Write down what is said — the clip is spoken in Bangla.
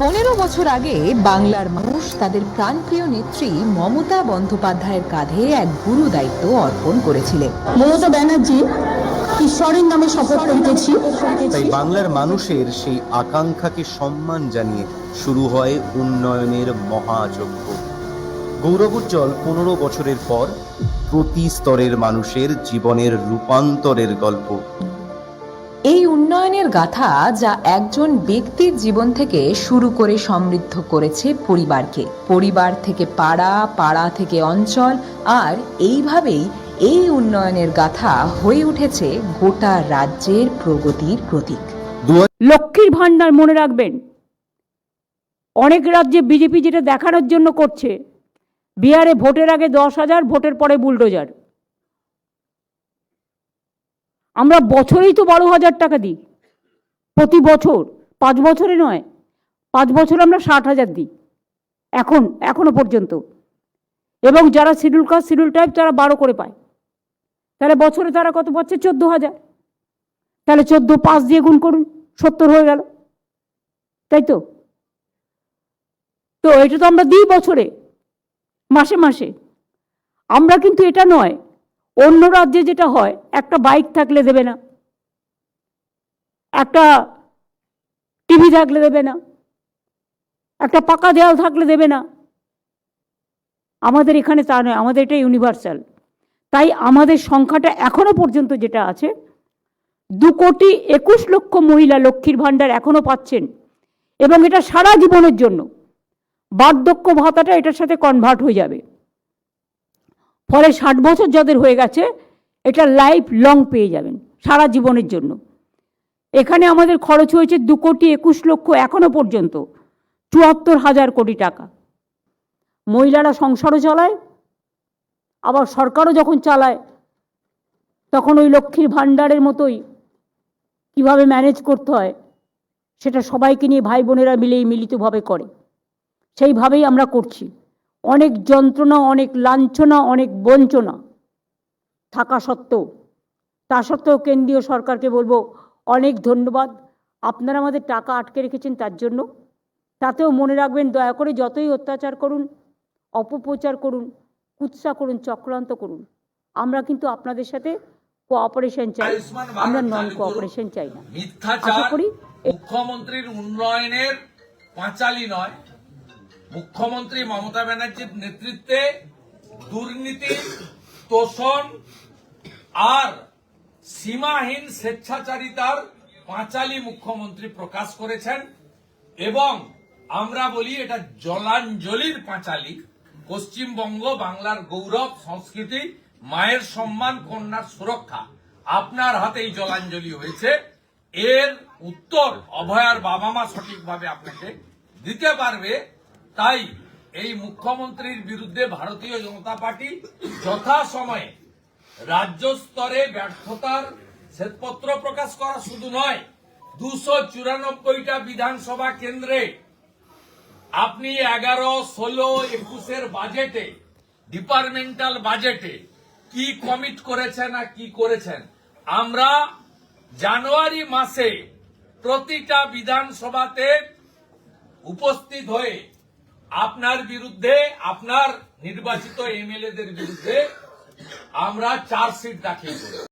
পনেরো বছর আগে বাংলার মানুষ তাদের প্রাণপ্রিয় নেত্রী মমতা বন্দ্যোপাধ্যায়ের কাঁধে এক গুরু দায়িত্ব অর্পণ করেছিলেন মমতা ব্যানার্জি ঈশ্বরের নামে শপথ করিতেছি তাই বাংলার মানুষের সেই আকাঙ্ক্ষাকে সম্মান জানিয়ে শুরু হয় উন্নয়নের মহাযজ্ঞ। গৌরবোজ্জ্বল পনেরো বছরের পর প্রতি স্তরের মানুষের জীবনের রূপান্তরের গল্প। এই উন্নয়নের গাথা যা একজন ব্যক্তির জীবন থেকে শুরু করে সমৃদ্ধ করেছে পরিবারকে। পরিবার থেকে পাড়া পাড়া থেকে অঞ্চল, আর এইভাবেই এই উন্নয়নের গাথা হয়ে উঠেছে গোটা রাজ্যের প্রগতির প্রতীক। লক্ষ্মীর ভাণ্ডার মনে রাখবেন। অনেক রাজ্যে বিজেপি যেটা দেখানোর জন্য করছে। বিহারে ভোটের আগে দশ হাজার, ভোটের পরে বুলডোজার। আমরা বছরেই তো বারো হাজার টাকা দিই। প্রতি বছর, পাঁচ বছরে নয়, পাঁচ বছর আমরা ষাট হাজার দিই, এখন, এখনও পর্যন্ত। এবং যারা শিডিউল কাস্ট শিডিউল টাইপ তারা বারো করে পায়। তাহলে বছরে তারা কত পাচ্ছে? চোদ্দ হাজার। তাহলে চোদ্দ পাঁচ দিয়ে গুণ করুন, সত্তর হয়ে গেল। তাই তো? তো এটা তো আমরা দিই বছরে, মাসে মাসে। আমরা কিন্তু এটা নয় অন্য রাজ্যে যেটা হয়, একটা বাইক থাকলে দেবে না। একটা টিভি থাকলে দেবে না। একটা পাকা দেওয়াল থাকলে দেবে না। আমাদের এখানে তা নয়, আমাদের এটা ইউনিভার্সাল তাই আমাদের সংখ্যাটা এখনও পর্যন্ত যেটা আছে, দু কোটি একুশ লক্ষ মহিলা লক্ষ্মীর ভাণ্ডার এখনও পাচ্ছেন। এবং এটা সারা জীবনের জন্য। বার্ধক্য ভাতাটা এটার সাথে কনভার্ট হয়ে যাবে। ফলে ষাট বছর যাদের হয়ে গেছে, এটা লাইফ লং পেয়ে যাবেন সারা জীবনের জন্য। এখানে আমাদের খরচ হয়েছে দু কোটি একুশ লক্ষ এখনও পর্যন্ত, চুয়াত্তর হাজার কোটি টাকা। মহিলারা সংসারও চালায়, আবার সরকারও যখন চালায়, তখন ওই লক্ষ্মীর ভাণ্ডারের মতোই কীভাবে ম্যানেজ করতে হয়, সেটা সবাইকে নিয়ে ভাই বোনেরা মিলেই মিলিতভাবে করে। সেইভাবেই আমরা করছি। অনেক যন্ত্রণা অনেক লাঞ্ছনা অনেক বঞ্চনা থাকা সত্ত্বেও। তা সত্ত্বেও কেন্দ্রীয় সরকারকে বলব অনেক ধন্যবাদ। আপনারা আমাদের টাকা আটকে রেখেছেন তার জন্য। তাতেও মনে রাখবেন দয়া করে যতই অত্যাচার করুন অপপ্রচার করুন কুৎসা করুন চক্রান্ত করুন আমরা কিন্তু আপনাদের সাথে কোঅপারেশন চাই। আমরা নন কোঅপারেশন চাই না। আশা করি মুখ্যমন্ত্রীর উন্নয়নের পাঁচালি নয় মুখ্যমন্ত্রী মমতা ব্যানার্জির নেতৃত্বে দুর্নীতি, তোষণ আর সীমাহীন স্বেচ্ছাচারিতার পাঁচালি মুখ্যমন্ত্রী প্রকাশ করেছেন এবং আমরা বলি এটা জলাঞ্জলির পাঁচালি। পশ্চিমবঙ্গ, বাংলার গৌরব, সংস্কৃতি, মায়ের সম্মান, কন্যার সুরক্ষা আপনার হাতেই জলাঞ্জলি হয়েছে। এর উত্তর অভয়ার বাবা মা সঠিকভাবে আপনাকে দিতে পারবে। তাই এই মুখ্যমন্ত্রীর বিরুদ্ধে ভারতীয় জনতা পার্টি যথাসময়ে রাজ্য স্তরে ব্যর্থতার শ্বেতপত্র প্রকাশ করা শুধু নয়, দুশো চুরানব্বইটা বিধানসভা কেন্দ্রে আপনি এগারো, ষোলো, একুশের বাজেটে ডিপার্টমেন্টাল বাজেটে কি কমিট করেছেন আর কি করেছেন, আমরা জানুয়ারি মাসে প্রতিটা বিধানসভাতে উপস্থিত হয়ে আপনার বিরুদ্ধে আপনার নির্বাচিত এমএলএদের বিরুদ্ধে আমরা চার্জশিট দাখিল করি।